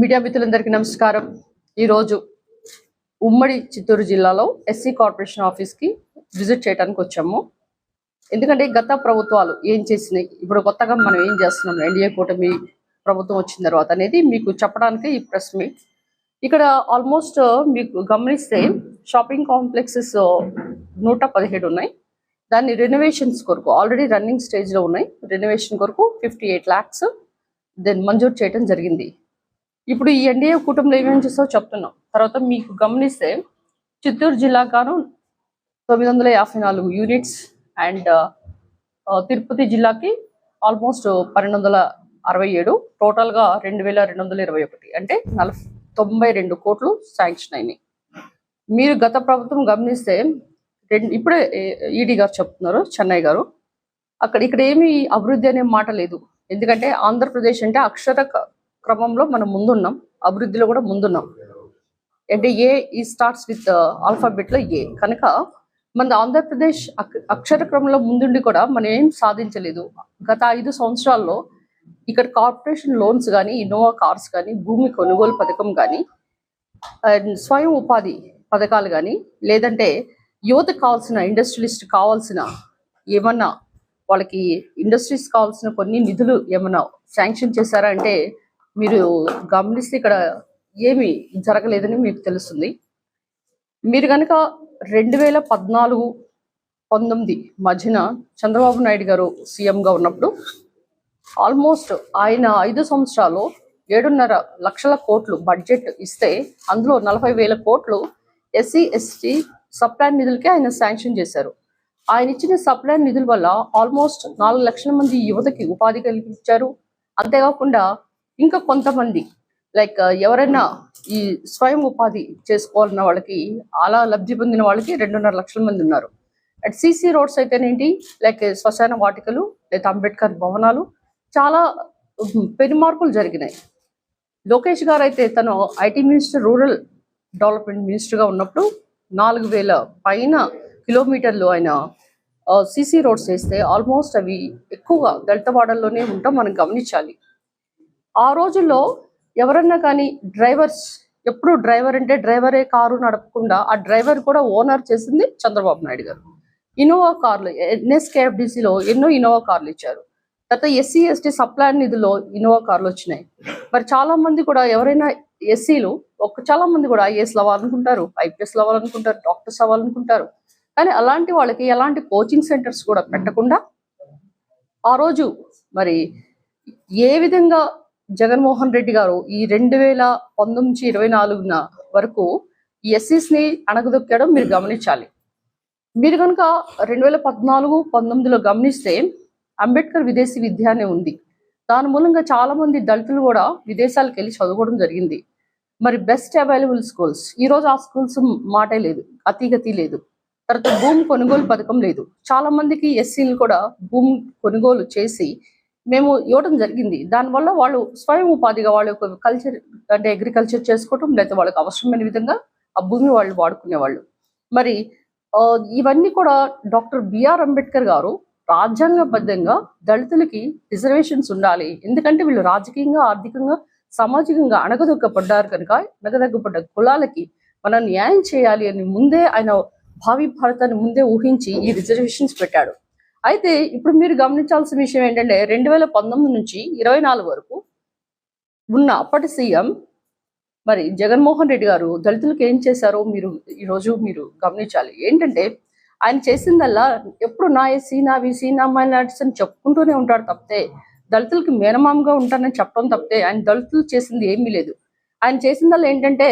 Media మిత్రులందరికీ నమస్కారం. ఈరోజు ఉమ్మడి చిత్తూరు జిల్లాలో ఎస్సీ కార్పొరేషన్ ఆఫీస్కి విజిట్ చేయడానికి వచ్చాము. ఎందుకంటే గత ప్రభుత్వాలు ఏం చేసినాయి? ఇప్పుడు కొత్తగా మనం ఏం చేస్తున్నాం? ఎన్డీఏ కూటమి ప్రభుత్వం వచ్చిన తర్వాత అనేది మీకు చెప్పడానికి ఈ ప్రెస్ మీట్. ఇక్కడ ఆల్మోస్ట్ మీకు గమనిస్తే షాపింగ్ కాంప్లెక్సెస్ నూట పదిహేడు ఉన్నాయి. దాన్ని రెనోవేషన్స్ కొరకు ఆల్రెడీ రన్నింగ్ స్టేజ్లో ఉన్నాయి. రెనోవేషన్ కొరకు ఫిఫ్టీ ఎయిట్ ల్యాక్స్ దెన్ మంజూరు చేయడం జరిగింది. ఇప్పుడు ఈ ఎన్డీఏ కూటమిలో ఏమేమి చేస్తావో చెప్తున్నాం. తర్వాత మీకు గమనిస్తే చిత్తూరు జిల్లాకాను తొమ్మిది వందల యాభై నాలుగు యూనిట్స్ అండ్ తిరుపతి జిల్లాకి ఆల్మోస్ట్ పన్నెండు వందల అరవై ఏడు టోటల్గా రెండు వేల రెండు వందల ఇరవై ఒకటి అంటే నలభై తొంభై రెండు కోట్లు శాంక్షన్ అయినాయి. మీరు గత ప్రభుత్వం గమనిస్తే రెండు ఇప్పుడే ఈడీ గారు చెప్తున్నారు చెన్నై గారు. అక్కడ ఇక్కడ ఏమి అభివృద్ధి అనే మాట లేదు. ఎందుకంటే ఆంధ్రప్రదేశ్ అంటే అక్షర క్రమంలో మనం ముందున్నాం అభివృద్ధిలో కూడా ముందున్నాం. అంటే ఏ ఈ స్టార్ట్స్ విత్ ఆల్ఫాబెట్లో ఏ. కనుక మన ఆంధ్రప్రదేశ్ అక్షర క్రమంలో ముందుండి కూడా మనం ఏం సాధించలేదు. గత ఐదు సంవత్సరాల్లో ఇక్కడ కార్పొరేషన్ లోన్స్ కానీ ఇన్నోవా కార్స్ కానీ భూమి కొనుగోలు పథకం కానీ స్వయం ఉపాధి పథకాలు కానీ లేదంటే యువతకు కావాల్సిన ఇండస్ట్రియలిస్ట్ కావాల్సిన ఏమన్నా వాళ్ళకి ఇండస్ట్రీస్ కావాల్సిన కొన్ని నిధులు ఏమన్నా శాంక్షన్ చేశారా అంటే మీరు గమనిస్తే ఇక్కడ ఏమి జరగలేదని మీకు తెలుస్తుంది. మీరు కనుక రెండు వేల పద్నాలుగు పంతొమ్మిది మధ్యన చంద్రబాబు నాయుడు గారు సీఎంగా ఉన్నప్పుడు ఆల్మోస్ట్ ఆయన ఐదు సంవత్సరాలు ఏడున్నర లక్షల కోట్లు బడ్జెట్ ఇస్తే అందులో నలభై వేల కోట్లు ఎస్సీ ఎస్టీ సప్లాన్ నిధులకే ఆయన శాంక్షన్ చేశారు. ఆయన ఇచ్చిన సప్లై నిధుల వల్ల ఆల్మోస్ట్ నాలుగు లక్షల మంది యువతకి ఉపాధి కలిగించారు అంతేకాకుండా ఇంకా కొంతమంది లైక్ ఎవరైనా ఈ స్వయం ఉపాధి చేసుకోవాలన్న వాళ్ళకి అలా లబ్ధి పొందిన వాళ్ళకి రెండున్నర లక్షల మంది ఉన్నారు. అట్ సిసి రోడ్స్ అయితేనేంటి లైక్ శ్మశాన వాటికలు లేదా అంబేద్కర్ భవనాలు చాలా పెనుమార్పులు పెను మార్పులు జరిగినాయి. లోకేష్ గారు అయితే తను ఐటీ మినిస్టర్ రూరల్ డెవలప్మెంట్ మినిస్టర్గా ఉన్నప్పుడు నాలుగు వేల పైన కిలోమీటర్లు ఆయన సిసి రోడ్స్ వేస్తే ఆల్మోస్ట్ అవి ఎక్కువగా దళితవాడల్లోనే ఉంటాం మనం గమనించాలి. ఆ రోజుల్లో ఎవరన్నా కానీ డ్రైవర్స్ ఎప్పుడు డ్రైవర్ అంటే డ్రైవరే కారు నడపకుండా ఆ డ్రైవర్ కూడా ఓనర్ చేసింది చంద్రబాబు నాయుడు గారు. ఇన్నోవా కార్లు ఎన్ఎస్కేఎఫ్డిసిలో ఎన్నో ఇన్నోవా కార్లు ఇచ్చారు. తర్వాత ఎస్సీ ఎస్టీ సప్లై నిధిలో ఇన్నోవా కార్లు వచ్చినాయి. మరి చాలా మంది కూడా ఎవరైనా ఎస్సీలు ఒక చాలా మంది కూడా ఐఏఎస్లు అవ్వాలనుకుంటారు ఐపీఎస్లు అవ్వాలనుకుంటారు డాక్టర్స్ అవ్వాలనుకుంటారు. కానీ అలాంటి వాళ్ళకి ఎలాంటి కోచింగ్ సెంటర్స్ కూడా పెట్టకుండా ఆ రోజు మరి ఏ విధంగా జగన్మోహన్ రెడ్డి గారు ఈ రెండు వేల పంతొమ్మిది నుంచి ఇరవై నాలుగున వరకు ఎస్సీస్ని అణగదొక్కడం మీరు గమనించాలి. మీరు కనుక రెండు వేల పద్నాలుగు పంతొమ్మిదిలో గమనిస్తే అంబేద్కర్ విదేశీ విద్య అనే ఉంది. దాని మూలంగా చాలా మంది దళితులు కూడా విదేశాలకు వెళ్ళి చదువుకోవడం జరిగింది. మరి బెస్ట్ అవైలబుల్ స్కూల్స్ ఈరోజు ఆ స్కూల్స్ మాటే లేదు అతిగతి లేదు. తర్వాత భూమి కొనుగోలు పథకం లేదు. చాలా మందికి ఎస్సీలు కూడా భూమి కొనుగోలు చేసి మేము ఇవ్వడం జరిగింది. దానివల్ల వాళ్ళు స్వయం ఉపాధిగా వాళ్ళ యొక్క కల్చర్ అంటే అగ్రికల్చర్ చేసుకోవటం లేకపోతే వాళ్ళకి అవసరమైన విధంగా ఆ భూమి వాళ్ళు వాడుకునేవాళ్ళు. మరి ఇవన్నీ కూడా డాక్టర్ బిఆర్ అంబేద్కర్ గారు రాజ్యాంగబద్ధంగా దళితులకి రిజర్వేషన్స్ ఉండాలి. ఎందుకంటే వీళ్ళు రాజకీయంగా ఆర్థికంగా సామాజికంగా అణగదొక్కపడ్డారు కనుక అణగదొక్కపడ్డ కులాలకి మనం న్యాయం చేయాలి అని ముందే ఆయన భావి భారతాన్ని ముందే ఊహించి ఈ రిజర్వేషన్స్ పెట్టాడు. అయితే ఇప్పుడు మీరు గమనించాల్సిన విషయం ఏంటంటే రెండు వేల పంతొమ్మిది నుంచి ఇరవై నాలుగు వరకు ఉన్న అప్పటి సీఎం మరి జగన్మోహన్ రెడ్డి గారు దళితులకు ఏం చేశారో మీరు ఈరోజు మీరు గమనించాలి. ఏంటంటే ఆయన చేసిందల్లా ఎప్పుడు నా ఎస్సీ నా బీసీ నా మైనార్టీస్ అని చెప్పుకుంటూనే ఉంటాడు తప్పితే దళితులకి మేనమామగా ఉంటానని చెప్పడం తప్పితే ఆయన దళితులు చేసింది ఏమీ లేదు. ఆయన చేసిందల్లా ఏంటంటే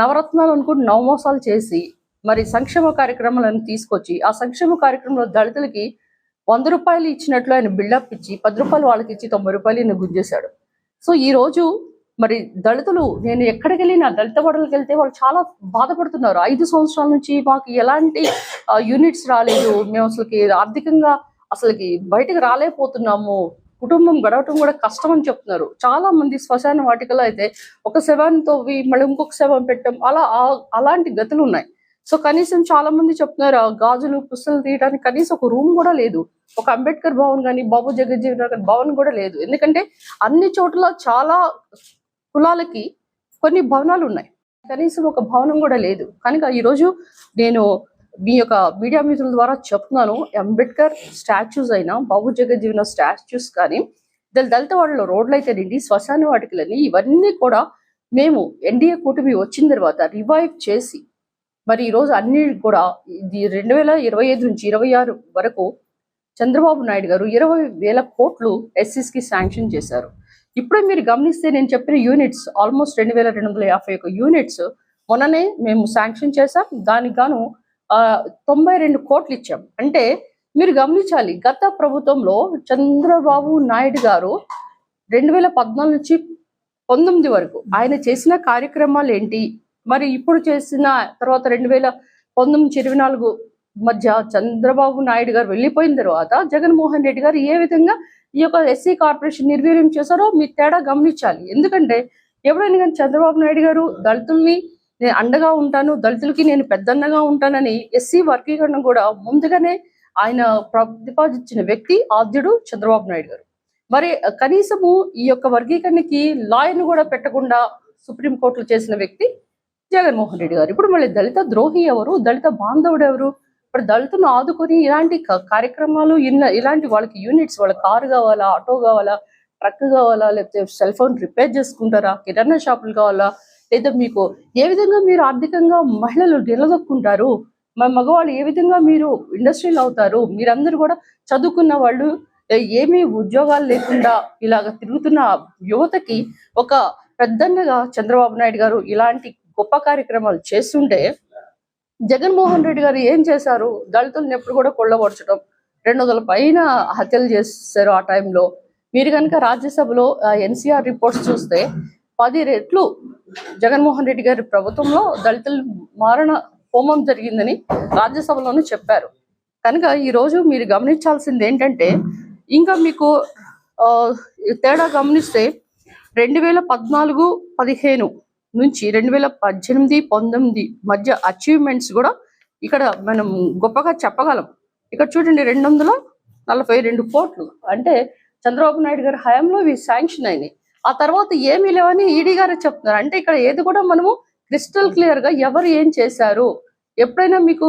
నవరత్నాలు అనుకుంటూ నవమోసాలు చేసి మరి సంక్షేమ కార్యక్రమాలను తీసుకొచ్చి ఆ సంక్షేమ కార్యక్రమంలో దళితులకి వంద రూపాయలు ఇచ్చినట్లు ఆయన బిల్డప్ ఇచ్చి పది రూపాయలు వాళ్ళకి ఇచ్చి తొంభై రూపాయలు ఈయన గుంజేశాడు. సో ఈ రోజు మరి దళితులు నేను ఎక్కడికి వెళ్ళినా దళిత బడులకు వెళ్తే వాళ్ళు చాలా బాధపడుతున్నారు. ఐదు సంవత్సరాల నుంచి మాకు ఎలాంటి యూనిట్స్ రాలేదు. మేము అసలుకి ఆర్థికంగా అసలుకి బయటకు రాలేకపోతున్నాము. కుటుంబం గడవటం కూడా కష్టం అని చెప్తున్నారు. చాలా మంది శ్మశాన వాటికలో అయితే ఒక శవాన్ని తవ్వి మళ్ళీ ఇంకొక శవం పెట్టడం అలా అలాంటి గతులు ఉన్నాయి. సో కనీసం చాలా మంది చెప్తున్నారు గాజులు పుస్తలు తీయడానికి కనీసం ఒక రూమ్ కూడా లేదు. ఒక అంబేద్కర్ భవన్ కానీ బాబు జగజ్జీవన్ రావు భవన్ కూడా లేదు. ఎందుకంటే అన్ని చోట్ల చాలా కులాలకి కొన్ని భవనాలు ఉన్నాయి. కనీసం ఒక భవనం కూడా లేదు. కనుక ఈరోజు నేను మీ యొక్క మీడియా మిత్రుల ద్వారా చెప్తున్నాను అంబేద్కర్ స్టాచ్యూస్ అయినా బాబు జగజ్జీవన స్టాచ్యూస్ కానీ దళ- దళిత వాళ్ళలో రోడ్లు అయితేనండి శ్మశాన వాటికలని ఇవన్నీ కూడా మేము ఎన్డీఏ కూటమి వచ్చిన తర్వాత రివైవ్ చేసి మరి ఈరోజు అన్ని కూడా ఇది రెండు వేల ఇరవై ఐదు నుంచి ఇరవై ఆరు వరకు చంద్రబాబు నాయుడు గారు ఇరవై వేల కోట్లు ఎస్సీస్కి శాంక్షన్ చేశారు. ఇప్పుడే మీరు గమనిస్తే నేను చెప్పిన యూనిట్స్ ఆల్మోస్ట్ రెండు వేల రెండు వందల యాభై ఒక యూనిట్స్ మొన్ననే మేము శాంక్షన్ చేశాం. దానికి గాను తొంభై రెండు కోట్లు ఇచ్చాం. అంటే మీరు గమనించాలి గత ప్రభుత్వంలో చంద్రబాబు నాయుడు గారు రెండు వేల పద్నాలుగు నుంచి పంతొమ్మిది వరకు ఆయన చేసిన కార్యక్రమాలు ఏంటి? మరి ఇప్పుడు చేసిన తర్వాత రెండు వేల పంతొమ్మిది ఇరవై నాలుగు మధ్య చంద్రబాబు నాయుడు గారు వెళ్ళిపోయిన తర్వాత జగన్మోహన్ రెడ్డి గారు ఏ విధంగా ఈ యొక్క ఎస్సీ కార్పొరేషన్ నిర్వీర్యం చేశారో మీ తేడా గమనించాలి. ఎందుకంటే ఎవరైనా కానీ చంద్రబాబు నాయుడు గారు దళితుల్ని నేను అండగా ఉంటాను దళితులకి నేను పెద్దన్నగా ఉంటానని ఎస్సీ వర్గీకరణ కూడా ముందుగానే ఆయన ప్రతిపాదించిన వ్యక్తి ఆద్యుడు చంద్రబాబు నాయుడు గారు. మరి కనీసము ఈ యొక్క వర్గీకరణకి లాయర్ను కూడా పెట్టకుండా సుప్రీంకోర్టులో చేసిన వ్యక్తి జగన్మోహన్ రెడ్డి గారు. ఇప్పుడు మళ్ళీ దళిత ద్రోహి ఎవరు? దళిత బాంధవుడు ఎవరు? ఇప్పుడు దళితులను ఆదుకొని ఇలాంటి కార్యక్రమాలు ఇన్న ఇలాంటి వాళ్ళకి యూనిట్స్ వాళ్ళ కారు కావాలా ఆటో కావాలా ట్రక్ కావాలా లేకపోతే సెల్ ఫోన్ రిపేర్ చేసుకుంటారా? కిరాణా షాపులు కావాలా? లేదా మీకు ఏ విధంగా మీరు ఆర్థికంగా మహిళలు నిలదొక్కుంటారు? మా మగవాళ్ళు ఏ విధంగా మీరు ఇండస్ట్రీలు అవుతారు? మీరందరూ కూడా చదువుకున్న వాళ్ళు ఏమీ ఉద్యోగాలు లేకుండా ఇలాగ తిరుగుతున్న యువతకి ఒక పెద్దన్నగా చంద్రబాబు నాయుడు గారు ఇలాంటి గొప్ప కార్యక్రమాలు చేస్తుంటే జగన్మోహన్ రెడ్డి గారు ఏం చేశారు? దళితులను ఎప్పుడు కూడా కొల్లబొడచడం రెండు వందల పైన హత్యలు చేశారు ఆ టైంలో. మీరు కనుక రాజ్యసభలో ఎన్సీఆర్ రిపోర్ట్స్ చూస్తే పది రెట్లు జగన్మోహన్ రెడ్డి గారి ప్రభుత్వంలో దళితుల మారణ హోమం జరిగిందని రాజ్యసభలోనూ చెప్పారు. కనుక ఈరోజు మీరు గమనించాల్సింది ఏంటంటే ఇంకా మీకు తేడా గమనిస్తే రెండు వేల పద్నాలుగు పదిహేను నుంచి రెండు వేల పద్దెనిమిది పంతొమ్మిది మధ్య అచీవ్మెంట్స్ కూడా ఇక్కడ మనం గొప్పగా చెప్పగలం. ఇక్కడ చూడండి రెండు వందల నలభై రెండు కోట్లు అంటే చంద్రబాబు నాయుడు గారి హయాంలో ఇవి శాంక్షన్ అయినాయి. ఆ తర్వాత ఏమీ లేవని ఈడీ గారు చెప్తున్నారు. అంటే ఇక్కడ ఏది కూడా మనము క్రిస్టల్ క్లియర్గా ఎవరు ఏం చేశారు? ఎప్పుడైనా మీకు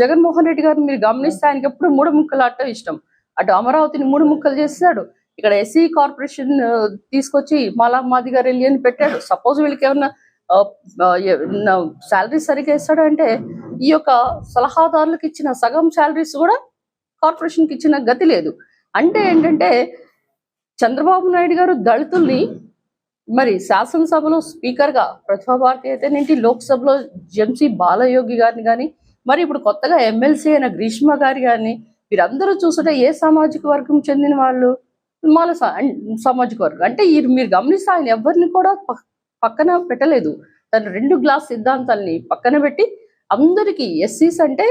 జగన్మోహన్ రెడ్డి గారిని మీరు గమనిస్తే ఆయనకి ఎప్పుడు మూడు ముక్కలు ఆడటం ఇష్టం. అటు అమరావతిని మూడు ముక్కలు చేశాడు. ఇక్కడ ఎస్సీ కార్పొరేషన్ తీసుకొచ్చి మాలా మాది గారు వెళ్ళి అని పెట్టాడు. సపోజ్ వీళ్ళకి ఏమన్నా శాలరీ సరిగ్గా ఇస్తాడు అంటే ఈ యొక్క సలహాదారులకు ఇచ్చిన సగం శాలరీస్ కూడా కార్పొరేషన్కి ఇచ్చిన గతి లేదు. అంటే ఏంటంటే చంద్రబాబు నాయుడు గారు దళితుల్ని మరి శాసనసభలో స్పీకర్గా ప్రతిభా భారతి అయితేనేంటి లోక్సభలో జెంసీ బాలయోగి గారిని కానీ మరి ఇప్పుడు కొత్తగా ఎమ్మెల్సీ అయిన గ్రీష్మ గారి కానీ వీరందరూ చూస్తుంటే ఏ సామాజిక వర్గం చెందిన వాళ్ళు? మాల సామాజిక వర్గం. అంటే ఈ మీరు గమనిస్తే ఆయన ఎవరిని కూడా పక్కన పెట్టలేదు. తన రెండు గ్లాస్ సిద్ధాంతాల్ని పక్కన పెట్టి అందరికీ ఎస్సీస్ అంటే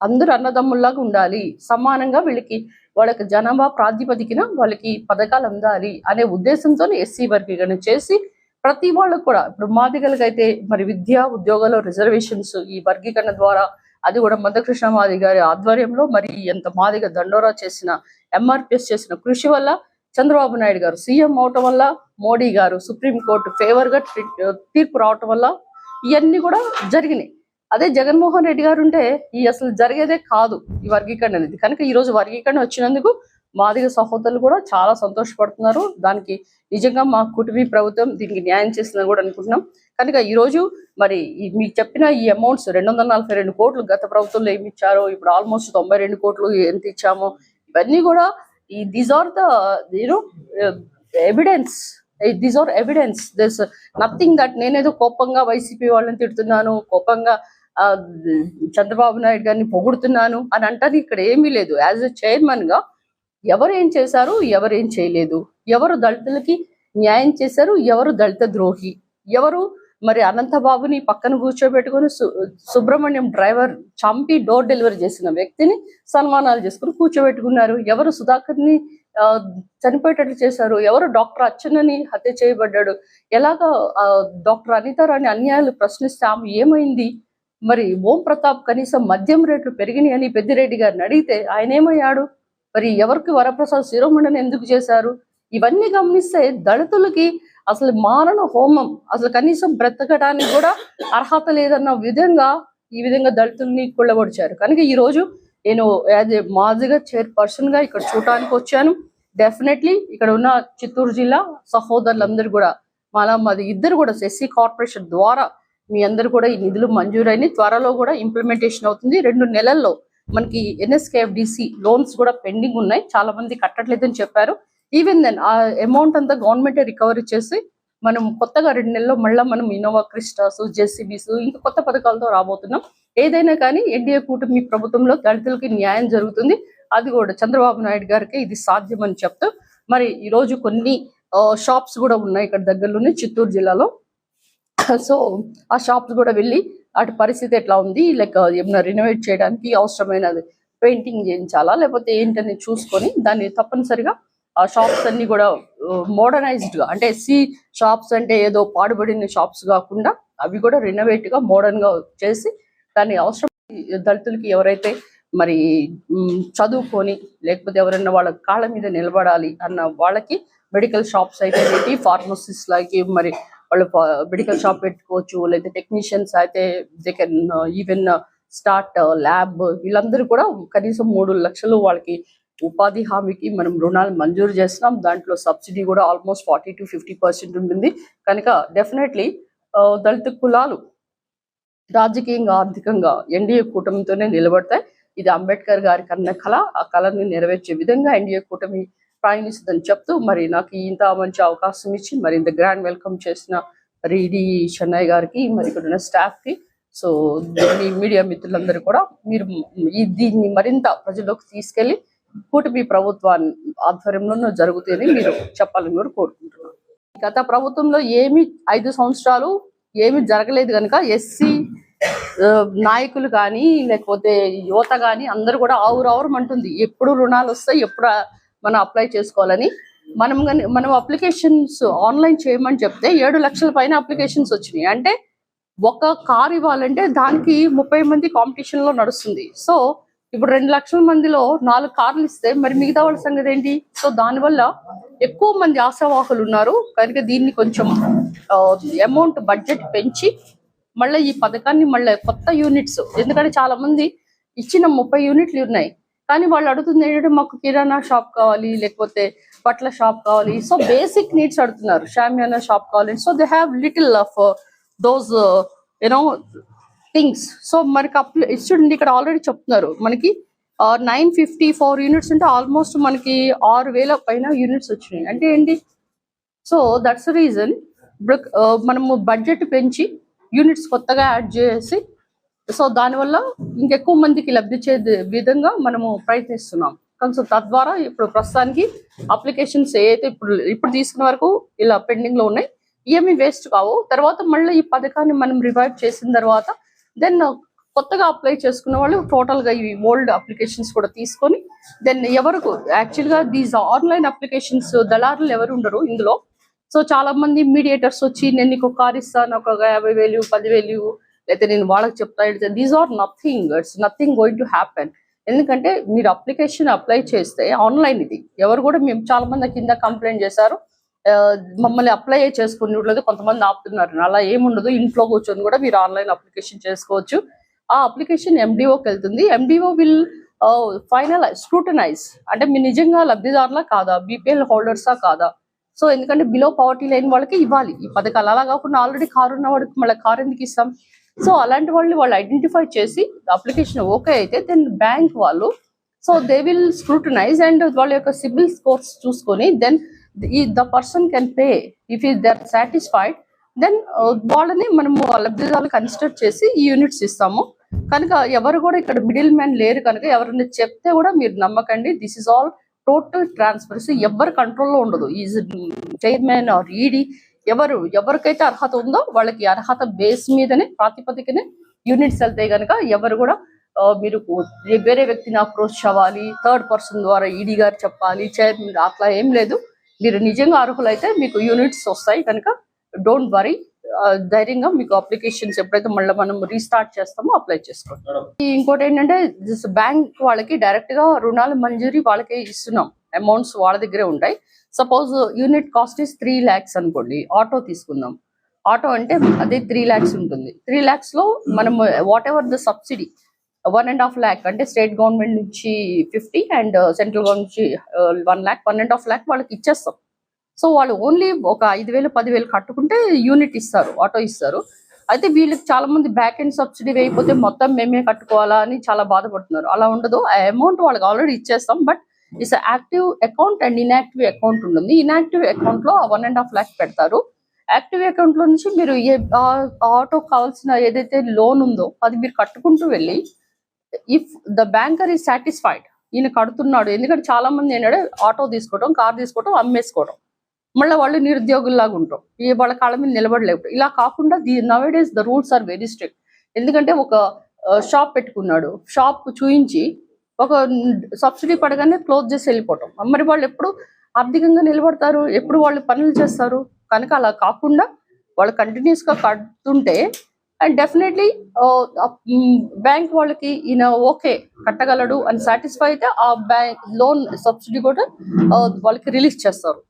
అందరూ అన్నదమ్ముల్లాగా ఉండాలి. సమానంగా వీళ్ళకి వాళ్ళకి జనాభా ప్రాతిపదికన వాళ్ళకి పథకాలు అందాలి అనే ఉద్దేశంతో ఎస్సీ వర్గీకరణ చేసి ప్రతి వాళ్ళకు కూడా ఇప్పుడు మాదిగలకైతే అయితే మరి విద్య ఉద్యోగాల్లో రిజర్వేషన్స్ ఈ వర్గీకరణ ద్వారా అది కూడా మందకృష్ణ మాది గారి ఆధ్వర్యంలో మరి ఎంత మాదిగ దండోరా చేసిన ఎంఆర్పిఎస్ చేసిన కృషి వల్ల చంద్రబాబు నాయుడు గారు సీఎం అవటం వల్ల మోడీ గారు సుప్రీంకోర్టు ఫేవర్గా తీర్పు రావటం వల్ల ఇవన్నీ కూడా జరిగినాయి. అదే జగన్మోహన్ రెడ్డి గారు ఉంటే ఈ అసలు జరిగేదే కాదు ఈ వర్గీకరణ అనేది. కనుక ఈరోజు వర్గీకరణ వచ్చినందుకు మాదిగ సహోదరులు కూడా చాలా సంతోషపడుతున్నారు. దానికి నిజంగా మా కుటుంబీ ప్రభుత్వం దీనికి న్యాయం చేసిందని కూడా అనుకుంటున్నాం. కనుక ఈ రోజు మరి మీకు చెప్పిన ఈ అమౌంట్స్ రెండు వందల నలభై రెండు కోట్లు గత ప్రభుత్వంలో ఏమి ఇచ్చారో ఇప్పుడు ఆల్మోస్ట్ తొంభై రెండు కోట్లు ఎంత ఇచ్చామో ఇవన్నీ కూడా ఈ these are the you know evidence these are evidence this nothing that నేనేదో కోపంగా వైసీపీ వాళ్ళని తిడుతున్నాను కోపంగా చంద్రబాబు నాయుడు గారిని పొగుడుతున్నాను అని అంటారు. ఇక్కడ ఏమీ లేదు. యాజ్ ఎ చైర్మన్గా ఎవరు ఏం చేశారు ఎవరు ఏం చేయలేదు. ఎవరు దళితులకి న్యాయం చేశారు ఎవరు దళిత ద్రోహి. ఎవరు మరి అనంతబాబుని పక్కన కూర్చోబెట్టుకొని సు- సుబ్రహ్మణ్యం డ్రైవర్ చంపి డోర్ డెలివరీ చేసిన వ్యక్తిని సన్మానాలు చేసుకుని కూర్చోబెట్టుకున్నారు. ఎవరు సుధాకర్ని ఆ, చనిపోయేటట్లు చేశారు? ఎవరు డాక్టర్ అచ్చెన్నని హత్య చేయబడ్డాడు? ఎలాగ డాక్టర్ డాక్టర్ అనితారాని అన్యాయాలు ప్రశ్నిస్తే ఆమె ఏమైంది? మరి ఓం ప్రతాప్ కనీసం మద్యం రేట్లు పెరిగినాయని పెద్దిరెడ్డి గారిని అడిగితే ఆయన ఏమయ్యాడు? మరి ఎవరికి వరప్రసాద్ శిరోమండని ఎందుకు చేశారు? ఇవన్నీ గమనిస్తే దళితులకి అసలు మారణ హోమం అసలు కనీసం బ్రతకడానికి కూడా అర్హత లేదన్న విధంగా ఈ విధంగా దళితుల్ని కుళ్ళబడిచారు కనుక ఈ రోజు నేను యాజ్ ఏ మాదిగా చైర్పర్సన్గా ఇక్కడ చూడటానికి వచ్చాను. డెఫినెట్లీ ఇక్కడ ఉన్న చిత్తూరు జిల్లా సహోదరులందరూ కూడా మళ్ళా మాది ఇద్దరు కూడా ఎస్సీ కార్పొరేషన్ ద్వారా మీ అందరు కూడా ఈ నిధులు మంజూరైన త్వరలో కూడా ఇంప్లిమెంటేషన్ అవుతుంది. రెండు నెలల్లో మనకి ఎన్ఎస్కేఎఫ్డిసి లోన్స్ కూడా పెండింగ్ ఉన్నాయి. చాలా మంది కట్టట్లేదని చెప్పారు. ఈవెన్ దెన్ ఆ అమౌంట్ అంతా గవర్నమెంట్ రికవరీ చేసి మనం కొత్తగా రెండు నెలల్లో మళ్ళీ మనం ఇన్నోవా క్రిస్టాస్ జెసిబీస్ ఇంకా కొత్త పథకాలతో రాబోతున్నాం. ఏదైనా కానీ ఎన్డీఏ కూటమి ప్రభుత్వంలో దళితులకి న్యాయం జరుగుతుంది. అది కూడా చంద్రబాబు నాయుడు గారికి ఇది సాధ్యం అని చెప్తూ మరి ఈ రోజు కొన్ని షాప్స్ కూడా ఉన్నాయి ఇక్కడ దగ్గరలోనే చిత్తూరు జిల్లాలో. సో ఆ షాప్స్ కూడా వెళ్ళి అటు పరిస్థితి ఎట్లా ఉంది? లైక్ ఏమైనా రినోవేట్ చేయడానికి అవసరమైనది పెయింటింగ్ చేయించాలా? లేకపోతే ఏంటని చూసుకొని దాన్ని తప్పనిసరిగా ఆ షాప్స్ అన్ని కూడా మోడర్నైజ్డ్గా అంటే సి షాప్స్ అంటే ఏదో పాడుబడిన షాప్స్ కాకుండా అవి కూడా రినోవేట్గా మోడర్న్గా చేసి దాన్ని అవసరం దళితులకి ఎవరైతే మరి చదువుకొని లేకపోతే ఎవరైనా వాళ్ళ కాళ్ళ మీద నిలబడాలి అన్న వాళ్ళకి మెడికల్ షాప్స్ అయితే ఏంటి ఫార్మసిస్ట్ మరి వాళ్ళు మెడికల్ షాప్ పెట్టుకోవచ్చు లేదా టెక్నీషియన్స్ అయితే they can even start lab వీళ్ళందరూ కూడా కనీసం మూడు లక్షలు వాళ్ళకి ఉపాధి హామీకి మనం రుణాలు మంజూరు చేస్తున్నాం. దాంట్లో సబ్సిడీ కూడా almost forty to fifty percent ఉంటుంది. కనుక డెఫినెట్లీ దళిత కులాలు రాజకీయంగా ఆర్థికంగా ఎన్డీఏ కూటమితోనే నిలబడతాయి. ఇది అంబేద్కర్ గారి కన్న కళ. ఆ కళని నెరవేర్చే విధంగా ఎన్డీఏ కూటమి ప్రయాణిస్తుందని చెప్తూ మరి నాకు ఇంత మంచి అవకాశం ఇచ్చి మరి ఇంత గ్రాండ్ వెల్కమ్ చేసిన రీడి చెన్నై గారికి మరి ఇక్కడ ఉన్న స్టాఫ్కి సో మీ మీడియా మిత్రులందరూ కూడా మీరు దీన్ని మరింత ప్రజల్లోకి తీసుకెళ్ళి కూటమి ప్రభుత్వాన్ని ఆధ్వర్యంలో జరుగుతుంది మీరు చెప్పాలని కూడా కోరుకుంటున్నాను. గత ప్రభుత్వంలో ఏమి ఐదు సంవత్సరాలు ఏమి జరగలేదు కనుక ఎస్సీ నాయకులు కానీ లేకపోతే యువత కానీ అందరూ కూడా ఆవురావురం అంటుంది. ఎప్పుడు రుణాలు వస్తాయి ఎప్పుడు మనం అప్లై చేసుకోవాలని. మనం కానీ మనం అప్లికేషన్స్ ఆన్లైన్ చేయమని చెప్తే ఏడు లక్షల పైన అప్లికేషన్స్ వచ్చినాయి. అంటే ఒక కారు ఇవ్వాలంటే దానికి ముప్పై మంది కాంపిటీషన్లో నడుస్తుంది. సో ఇప్పుడు రెండు లక్షల మందిలో నాలుగు కార్లు ఇస్తే మరి మిగతా వాళ్ళ సంగతి ఏంటి? సో దానివల్ల ఎక్కువ మంది ఆశావాహులు ఉన్నారు. కనుక దీన్ని కొంచెం అమౌంట్ బడ్జెట్ పెంచి మళ్ళీ ఈ పథకాన్ని మళ్ళీ కొత్త యూనిట్స్ ఎందుకంటే చాలా మంది ఇచ్చిన ముప్పై యూనిట్లు ఉన్నాయి. కానీ వాళ్ళు అడుగుతుంది ఏంటంటే మాకు కిరాణా షాప్ కావాలి లేకపోతే బట్టల షాప్ కావాలి. సో బేసిక్ నీడ్స్ అడుగుతున్నారు. షామియానా షాప్ కావాలి. So they have little of those you know things so మనకి అప్లై స్టూడెంట్ ఇక్కడ ఆల్రెడీ చెప్తున్నారు. మనకి నైన్ ఫిఫ్టీ ఫోర్ యూనిట్స్ అంటే ఆల్మోస్ట్ మనకి ఆరు వేల పైన యూనిట్స్ వచ్చినాయి. అంటే ఏంటి? సో దట్స్ రీజన్ మనము బడ్జెట్ పెంచి యూనిట్స్ కొత్తగా యాడ్ చేసి సో దానివల్ల ఇంకెక్కువ మందికి లబ్ధి చే విధంగా మనము ప్రయత్నిస్తున్నాం. కానీ సో తద్వారా ఇప్పుడు ప్రస్తుతానికి అప్లికేషన్స్ ఏదైతే ఇప్పుడు ఇప్పుడు తీసుకున్న వరకు ఇలా పెండింగ్లో ఉన్నాయి ఏమి వేస్ట్ కావు. తర్వాత మళ్ళీ ఈ పథకాన్ని మనం రివైవ్ చేసిన తర్వాత దెన్ uh, కొత్తగా అప్లై చేసుకున్న వాళ్ళు టోటల్గా ఈ ఓల్డ్ అప్లికేషన్స్ కూడా తీసుకొని దెన్ ఎవరికి యాక్చువల్గా దీస్ ఆన్లైన్ అప్లికేషన్స్ దళారులు ఎవరు ఉండరు ఇందులో. సో చాలా మంది మీడియేటర్స్ వచ్చి నేను నీకు కార్ ఇస్తాను ఒక యాభై వేలు పదివేలు లేకపోతే నేను వాళ్ళకి చెప్తా these are nothing it's nothing going to happen ఎందుకంటే మీరు అప్లికేషన్ అప్లై చేస్తే ఆన్లైన్ ఇది. ఎవరు కూడా మేము చాలా మంది కింద కంప్లైంట్ చేశారు. మమ్మల్ని అప్లై చేసుకుని కొంతమంది ఆపుతున్నారు. అలా ఏముండదు ఇంట్లో కూర్చొని కూడా మీరు ఆన్లైన్ అప్లికేషన్ చేసుకోవచ్చు. ఆ అప్లికేషన్ ఎండిఓకి వెళ్తుంది. ఎండిఓ విల్ ఫైనల్ స్క్రూటనైజ్ అంటే మీ నిజంగా లబ్ధిదారులా కాదా? బీపీఎల్ హోల్డర్సా కాదా? సో ఎందుకంటే బిలో పవర్టీ లేని వాళ్ళకి ఇవ్వాలి. ఈ పథకాలు అలా కాకుండా ఆల్రెడీ కారు ఉన్న వాడికి మళ్ళీ కారు ఎందుకు ఇస్తాం? సో అలాంటి వాళ్ళని వాళ్ళు ఐడెంటిఫై చేసి అప్లికేషన్ ఓకే అయితే దెన్ బ్యాంక్ వాళ్ళు so they will scrutinize and వాళ్ళ యొక్క సిబిల్ స్కోర్స్ చూసుకొని దెన్ ఈ the person can pay if ఈ దే ఆర్ సాటిస్ఫైడ్ దెన్ వాళ్ళని మనము లబ్ధిదారులు కన్సిడర్ చేసి ఈ యూనిట్స్ ఇస్తాము. కనుక ఎవరు కూడా ఇక్కడ మిడిల్ మ్యాన్ లేరు కనుక ఎవరైనా చెప్తే కూడా మీరు నమ్మకండి. This is all total transparency ఎవరి కంట్రోల్లో ఉండదు. ఈజ్ చైర్మన్ ఆర్ ఈడీ ఎవరు ఎవరికైతే అర్హత ఉందో వాళ్ళకి అర్హత బేస్ మీదనే ప్రాతిపదికనే యూనిట్స్ వెళ్తాయి కనుక ఎవరు కూడా మీరు వేరే వ్యక్తిని అప్రోచ్ అవ్వాలి. థర్డ్ పర్సన్ ద్వారా ఈడీ గారు చెప్పాలి. చైర్మన్ అట్లా ఏం లేదు. మీరు నిజంగా అర్హులైతే మీకు యూనిట్స్ వస్తాయి. కనుక డోంట్ వరీ ధైర్యంగా మీకు అప్లికేషన్స్ ఎప్పుడైతే మళ్ళీ మనం రీస్టార్ట్ చేస్తామో అప్లై చేసుకోండి. ఇంకోటి ఏంటంటే బ్యాంక్ వాళ్ళకి డైరెక్ట్గా రుణాల మంజూరీ వాళ్ళకే ఇస్తున్నాం. అమౌంట్స్ వాళ్ళ దగ్గరే ఉంటాయి. Suppose unit cost is three lakhs అనుకోండి. ఆటో తీసుకుందాం. ఆటో అంటే అదే త్రీ ల్యాక్స్ ఉంటుంది. త్రీ ల్యాక్స్లో మనం whatever the subsidy one and half lakh అంటే స్టేట్ గవర్నమెంట్ నుంచి ఫిఫ్టీ అండ్ సెంట్రల్ గవర్నమెంట్ నుంచి one lakh one and half lakh వాళ్ళకి ఇచ్చేస్తాం. సో వాళ్ళు ఓన్లీ ఒక ఐదు వేలు పదివేలు కట్టుకుంటే యూనిట్ ఇస్తారు ఆటో ఇస్తారు. అయితే వీళ్ళకి చాలా మంది బ్యాక్ అండ్ సబ్సిడీ వేయకపోతే మొత్తం మేమే కట్టుకోవాలా అని చాలా బాధపడుతున్నారు. అలా ఉండదు. ఆ అమౌంట్ వాళ్ళకి ఆల్రెడీ ఇచ్చేస్తాం but it's active account and inactive account ఉంటుంది. ఇన్యాక్టివ్ అకౌంట్లో వన్ అండ్ హాఫ్ ల్యాక్ పెడతారు. యాక్టివ్ అకౌంట్లో నుంచి మీరు ఏ ఆటో కావాల్సిన ఏదైతే లోన్ ఉందో అది మీరు కట్టుకుంటూ వెళ్ళి if the banker is satisfied ఈయన కడుతున్నాడు. ఎందుకంటే చాలా మంది ఏంటంటే ఆటో తీసుకోవడం కార్ తీసుకోవడం అమ్మేసుకోవడం మళ్ళీ వాళ్ళు నిరుద్యోగుల్లాగా ఉంటాం ఈ వాళ్ళ కాళ్ళ మీద నిలబడలేవు ఇలా కాకుండా the nowadays the rules are very strict ఎందుకంటే ఒక షాప్ పెట్టుకున్నాడు. షాప్ చూయించి ఒక సబ్సిడీ పడగానే క్లోజ్ చేసి వెళ్ళిపోవటం. మరి వాళ్ళు ఎప్పుడు ఆర్థికంగా నిలబడతారు? ఎప్పుడు వాళ్ళు పనులు చేస్తారు? కనుక అలా కాకుండా వాళ్ళు కంటిన్యూస్గా కడుతుంటే అండ్ డెఫినెట్లీ బ్యాంక్ వాళ్ళకి ఈయన ఓకే కట్టగలడు అని సాటిస్ఫై అయితే ఆ బ్యాంక్ లోన్ సబ్సిడీ కూడా uh, వాళ్ళకి రిలీజ్ చేస్తారు.